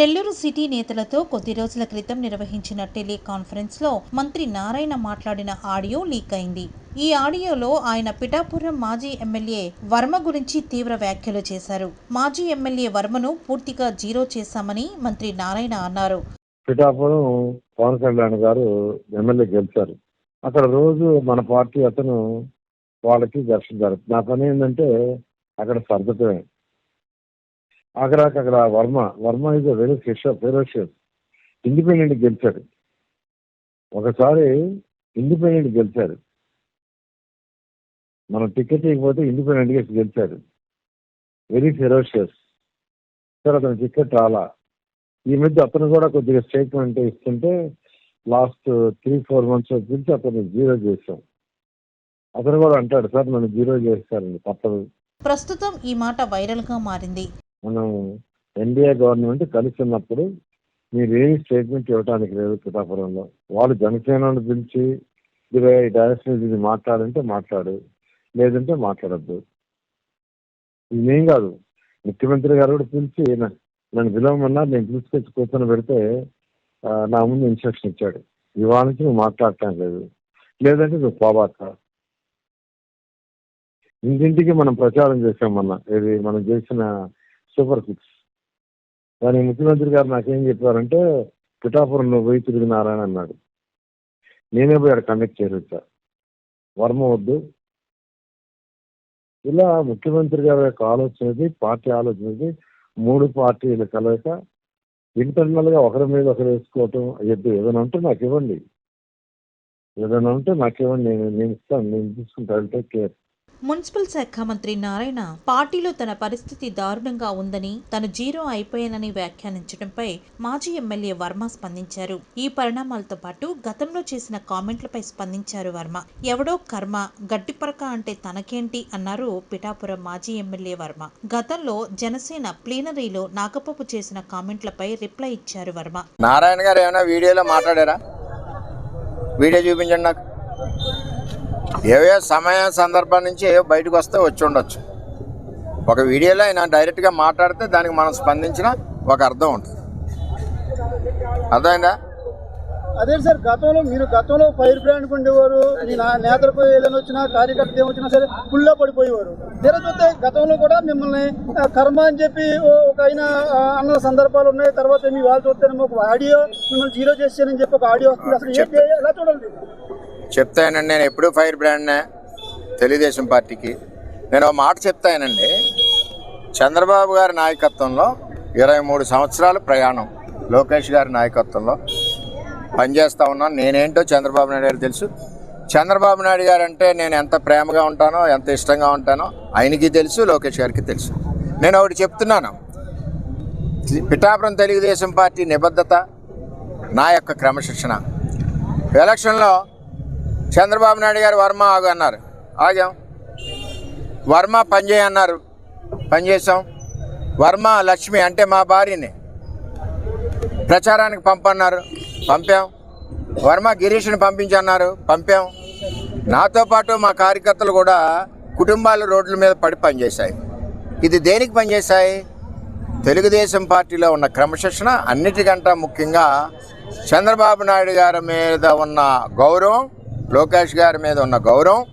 Nellore city నేతలతో కొద్ది రోజుల క్రితం నిర్వహించిన టెలికాన్ఫరెన్స్లో మంత్రి నారాయణ మాట్లాడిన ఆడియో లీక్ అయింది. ఈ ఆడియోలో ఆయన పిఠాపురం మాజీ ఎమ్మెల్యే వర్మ గురించి తీవ్ర వ్యాఖ్యలు చేశారు. మాజీ ఎమ్మెల్యే వర్మను పూర్తిగా జీరో చేశామని మంత్రి నారాయణ అన్నారు. పిఠాపురం పవన్ కళ్యాణ్ గారు ఎమ్మెల్యే గెలిచారు. అక్కడ రోజు మన పార్టీ అతను వాళ్ళకి ఘర్షణ జరుగుతుంది నా పని ఏంటంటే అక్కడ సర్దటమే అక్కడ అక్కడ Varma Varma is very ferocious independent గెలిచాడు. ఒకసారి ఇండిపెండెంట్ గెలిచాడు. మనం టికెట్ ఇవ్వకపోతే ఇండిపెండెంట్గా గెలిచాడు. వెరీ ఫెరోషియస్ సార్ అతను టికెట్ రాలా? ఈ మధ్య అతను కూడా కొద్దిగా స్టేట్మెంట్ ఇస్తుంటే లాస్ట్ త్రీ ఫోర్ మంత్స్ గురించి అతను జీరో చేశాం. అతను కూడా అంటాడు సార్ నన్ను జీరో చేస్తారండి తప్పదు. ప్రస్తుతం ఈ మాట వైరల్గా మారింది. మనం ఎన్డీఏ గవర్నమెంట్ కలిసి ఉన్నప్పుడు మీరు స్టేట్మెంట్ ఇవ్వడానికి లేదు పిఠాపురంలో. వాళ్ళు జనసేనను పిలిచి ఇరవై డైరెక్షన్ ఇది మాట్లాడంటే మాట్లాడు లేదంటే మాట్లాడద్దు. ఇదేం కాదు. ముఖ్యమంత్రి గారు కూడా పిలిచి నన్ను పిలవమన్నా నేను తీసుకొచ్చి కూర్చొని పెడితే నా ముందు ఇన్స్ట్రక్షన్ ఇచ్చాడు. ఇవాళ నుంచి నువ్వు మాట్లాడటం లేదు. లేదంటే నువ్వు పోబాక. ఇంటింటికి మనం ప్రచారం చేసాం మొన్న. ఇది మనం చేసిన సూపర్ సిక్స్ దాని ముఖ్యమంత్రి గారు నాకేం చెప్పారంటే పిఠాపురం నువ్వు పోయి తిరిగినారని అన్నాడు. నేనే పోయి అక్కడ కండక్ట్ చేసి వర్మ వద్దు. ఇలా ముఖ్యమంత్రి గారి యొక్క ఆలోచనది పార్టీ ఆలోచనది మూడు పార్టీలు కలయిక ఇంటర్నల్గా ఒకరి మీద ఒకరు వేసుకోవటం ఎద్దు ఏదైనా ఉంటే నాకు ఇవ్వండి. ఏదైనా ఉంటే నాకు ఇవ్వండి. నేను నేను ఇస్తాను. నేను తీసుకుంటాను టేక్ కేర్ మున్సిపల్ శాఖ మంత్రి నారాయణ పార్టీలో తన పరిస్థితి దారుణంగా ఉందని తను జీరో అయిపోయానని వ్యాఖ్యానించడంపై మాజీ ఎమ్మెల్యే వర్మ స్పందించారు. ఈ పరిణామాలతో పాటు గతంలో చేసిన కామెంట్లపై స్పందించారు వర్మ. ఎవడో కర్మ గడ్డిపరక అంటే తనకేంటి అన్నారు పిఠాపురం మాజీ ఎమ్మెల్యే వర్మ. గతంలో జనసేన ప్లీనరీలో నాగపప్పు చేసిన కామెంట్లపై రిప్లై ఇచ్చారు వర్మ. నారాయణ గారు ఏమైనా వీడియోలో మాట్లాడారా? వీడియో చూపించండి నాకు. ఏవో సమయం సందర్భం నుంచి ఏవో బయటకు వస్తే వచ్చి ఉండొచ్చు. ఒక వీడియోలో ఆయన డైరెక్ట్గా మాట్లాడితే దానికి మనం స్పందించిన ఒక అర్థం ఉంటుంది. అర్థమైందా? అదే సార్ గతంలో మీరు గతంలో ఫైర్ బ్రాండ్ ఉండేవారు మీ నా నేతలకు ఏదైనా వచ్చినా కార్యకర్తలు ఏమొచ్చినా సరే ఫుల్లో పడిపోయేవారు. తీరా చూస్తే గతంలో కూడా మిమ్మల్ని కర్మ అని చెప్పి ఒక ఆయన అన్న సందర్భాలు ఉన్నాయి. తర్వాత మీ వాళ్ళు చూస్తేనేమో ఒక ఆడియో మిమ్మల్ని జీరో చేశానని చెప్పి ఒక ఆడియో వస్తుంది. అసలు ఎలా చూడాలి చెప్తానండి నేను ఎప్పుడూ ఫైర్ బ్రాండ్నే తెలుగుదేశం పార్టీకి. నేను ఒక మాట చెప్తానండి చంద్రబాబు గారి నాయకత్వంలో ఇరవై మూడు సంవత్సరాల ప్రయాణం. లోకేష్ గారి నాయకత్వంలో పనిచేస్తూ ఉన్నాను. నేనేంటో చంద్రబాబు నాయుడు గారు తెలుసు. చంద్రబాబు నాయుడు గారు అంటే నేను ఎంత ప్రేమగా ఉంటానో ఎంత ఇష్టంగా ఉంటానో ఆయనకి తెలుసు లోకేష్ గారికి తెలుసు. నేను ఒకటి చెప్తున్నాను. పిఠాపురం తెలుగుదేశం పార్టీ నిబద్ధత నా యొక్క క్రమశిక్షణ. ఎలక్షన్లో చంద్రబాబు నాయుడు గారు వర్మ ఆగు అన్నారు. ఆగాం. వర్మ పనిచేయ అన్నారు. పనిచేసాం వర్మ లక్ష్మి అంటే మా భార్యని. ప్రచారానికి పంపన్నారు. పంపాం. వర్మ గిరీష్ని పంపించన్నారు. పంపాం. నాతో పాటు మా కార్యకర్తలు కూడా కుటుంబాలు రోడ్ల మీద పడి పనిచేశాయి ఇది దేనికి పనిచేశాయి తెలుగుదేశం పార్టీలో ఉన్న క్రమశిక్షణ అన్నిటికంటే ముఖ్యంగా చంద్రబాబు నాయుడు గారి మీద ఉన్న గౌరవం లోకేష్ గారి మీద ఉన్న గౌరవం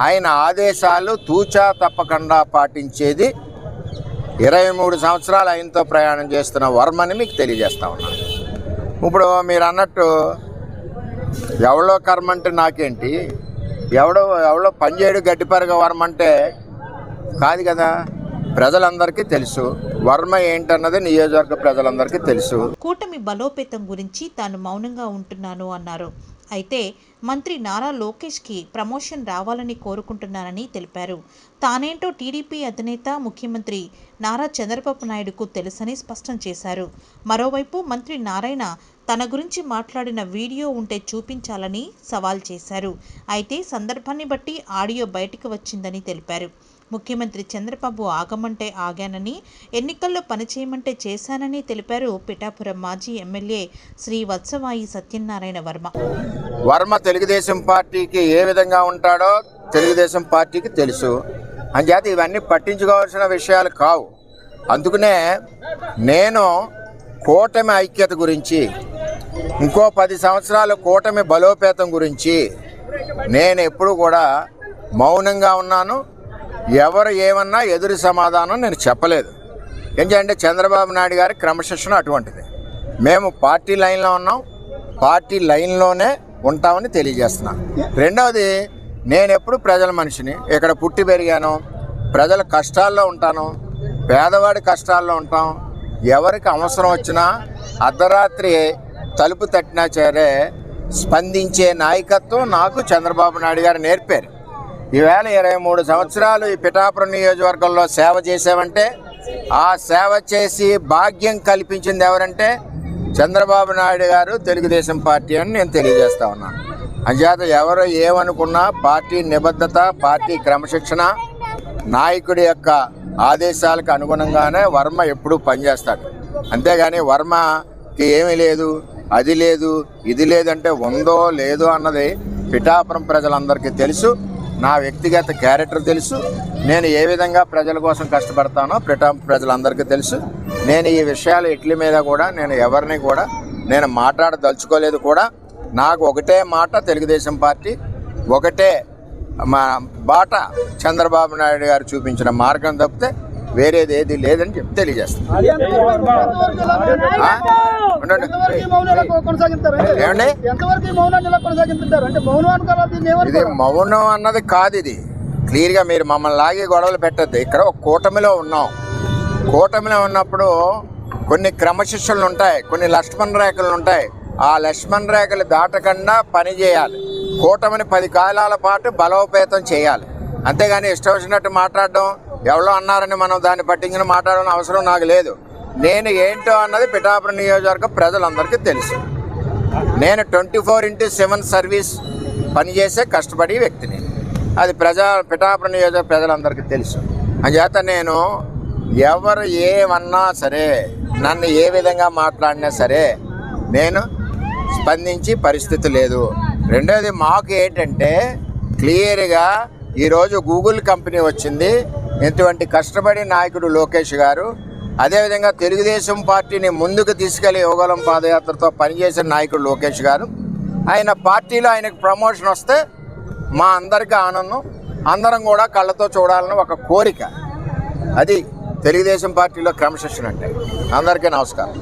ఆయన ఆదేశాలు తూచా తప్పకుండా పాటించేది ఇరవై మూడు సంవత్సరాలు ఆయనతో ప్రయాణం చేస్తున్న వర్మని మీకు తెలియజేస్తా ఉన్నాను. ఇప్పుడు మీరు అన్నట్టు ఎవడో కర్మ అంటే నాకేంటి? ఎవడో ఎవడో పనిచేయడు గడ్డిపరగ వర్మ అంటే కాదు కదా? ప్రజలందరికీ తెలుసు. వర్మ ఏంటన్నది నియోజకవర్గ ప్రజలందరికీ తెలుసు. కూటమి బలోపేతం గురించి తాను మౌనంగా ఉంటున్నాను అన్నారు. అయితే మంత్రి నారా లోకేష్కి ప్రమోషన్ రావాలని కోరుకుంటున్నానని తెలిపారు. తానేంటో టీడీపీ అధినేత ముఖ్యమంత్రి నారా చంద్రబాబు నాయుడుకు తెలుసని స్పష్టం చేశారు. మరోవైపు మంత్రి నారాయణ తన గురించి మాట్లాడిన వీడియో ఉంటే చూపించాలని సవాల్ చేశారు. అయితే సందర్భాన్ని బట్టి ఆడియో బయటకు వచ్చిందని తెలిపారు. ముఖ్యమంత్రి చంద్రబాబు ఆగమంటే ఆగానని ఎన్నికల్లో పనిచేయమంటే చేశానని తెలిపారు పిఠాపురం మాజీ ఎమ్మెల్యే శ్రీ వత్సవాయి సత్యనారాయణ వర్మ. వర్మ తెలుగుదేశం పార్టీకి ఏ విధంగా ఉంటాడో తెలుగుదేశం పార్టీకి తెలుసు. అంచేత ఇవన్నీ పట్టించుకోవాల్సిన విషయాలు కావు. అందుకనే నేను కూటమి ఐక్యత గురించి ఇంకో పది సంవత్సరాలు కూటమి బలోపేతం గురించి నేను ఎప్పుడు కూడా మౌనంగా ఉన్నాను. ఎవరు ఏమన్నా ఎదురు సమాధానం నేను చెప్పలేదు. ఎందుకంటే చంద్రబాబు నాయుడు గారి క్రమశిక్షణ అటువంటిది. మేము పార్టీ లైన్లో ఉన్నాం. పార్టీ లైన్లోనే ఉంటామని తెలియజేస్తున్నాను రెండవది నేను ఎప్పుడు ప్రజల మనిషిని ఇక్కడ పుట్టి పెరిగాను ప్రజల కష్టాల్లో ఉంటాను పేదవాడి కష్టాల్లో ఉంటాం ఎవరికి అవసరం వచ్చినా అర్ధరాత్రి తలుపు తట్టినా సరే స్పందించే నాయకత్వం నాకు చంద్రబాబు నాయుడు గారు నేర్పారు. ఈవేళ ఇరవై మూడు సంవత్సరాలు ఈ పిఠాపురం నియోజకవర్గంలో సేవ చేసావంటే ఆ సేవ చేసి భాగ్యం కల్పించింది ఎవరంటే చంద్రబాబు నాయుడు గారు తెలుగుదేశం పార్టీ అని నేను తెలియజేస్తా ఉన్నాను అంచేత ఎవరు ఏమనుకున్నా పార్టీ నిబద్ధత పార్టీ క్రమశిక్షణ నాయకుడి యొక్క ఆదేశాలకు అనుగుణంగానే వర్మ ఎప్పుడూ పనిచేస్తాడు. అంతేగాని వర్మకి ఏమీ లేదు అది లేదు ఇది లేదంటే ఉందో లేదో అన్నది పిఠాపురం ప్రజలందరికీ తెలుసు. నా వ్యక్తిగత క్యారెక్టర్ తెలుసు. నేను ఏ విధంగా ప్రజల కోసం కష్టపడతానో పిఠాపురం ప్రజలందరికీ తెలుసు. నేను ఈ విషయాలు ఇట్ల మీద కూడా నేను ఎవరిని కూడా నేను మాట్లాడదలుచుకోలేదు కూడా. నాకు ఒకటే మాట తెలుగుదేశం పార్టీ ఒకటే మా బాట చంద్రబాబు నాయుడు గారు చూపించిన మార్గం తప్పితే వేరేది ఏది లేదని చెప్పి తెలియజేస్తాను మౌనం ఇది మౌనం అన్నది కాదు ఇది. క్లియర్గా మీరు మమ్మల్ని లాగి గొడవలు పెట్టద్దు. ఇక్కడ ఒక కూటమిలో ఉన్నాం. కూటమిలో ఉన్నప్పుడు కొన్ని క్రమశిక్షణలు ఉంటాయి కొన్ని లక్ష్మణ రేఖలు ఉంటాయి. ఆ లక్ష్మణ రేఖలు దాటకుండా పని చేయాలి. కూటమిని పది కాలాల పాటు బలోపేతం చేయాలి. అంతేగాని ఇష్టం వచ్చినట్టు మాట్లాడడం ఎవరో అన్నారని మనం దాన్ని పట్టించిన మాట్లాడాలని అవసరం నాకు లేదు. నేను ఏంటో అన్నది పిఠాపురం నియోజకవర్గం ప్రజలందరికీ తెలుసు. నేను twenty four into seven service పనిచేసే కష్టపడే వ్యక్తిని. అది ప్రజా పిఠాపురం నియోజక ప్రజలందరికీ తెలుసు. అంచేత నేను ఎవరు ఏమన్నా సరే నన్ను ఏ విధంగా మాట్లాడినా సరే నేను స్పందించి పరిస్థితి లేదు. రెండోది మాకు ఏంటంటే క్లియర్గా ఈరోజు గూగుల్ కంపెనీ వచ్చింది. ఇటువంటి కష్టపడి నాయకుడు లోకేష్ గారు అదేవిధంగా తెలుగుదేశం పార్టీని ముందుకు తీసుకెళ్ళి యోగలం పాదయాత్రతో పనిచేసిన నాయకుడు లోకేష్ గారు ఆయన పార్టీలో ఆయనకు ప్రమోషన్ వస్తే మా అందరికీ ఆనందం అందరం కూడా కళ్ళతో చూడాలని ఒక కోరిక. అది తెలుగుదేశం పార్టీలో క్రమశిక్షణ అంటే. అందరికీ నమస్కారం.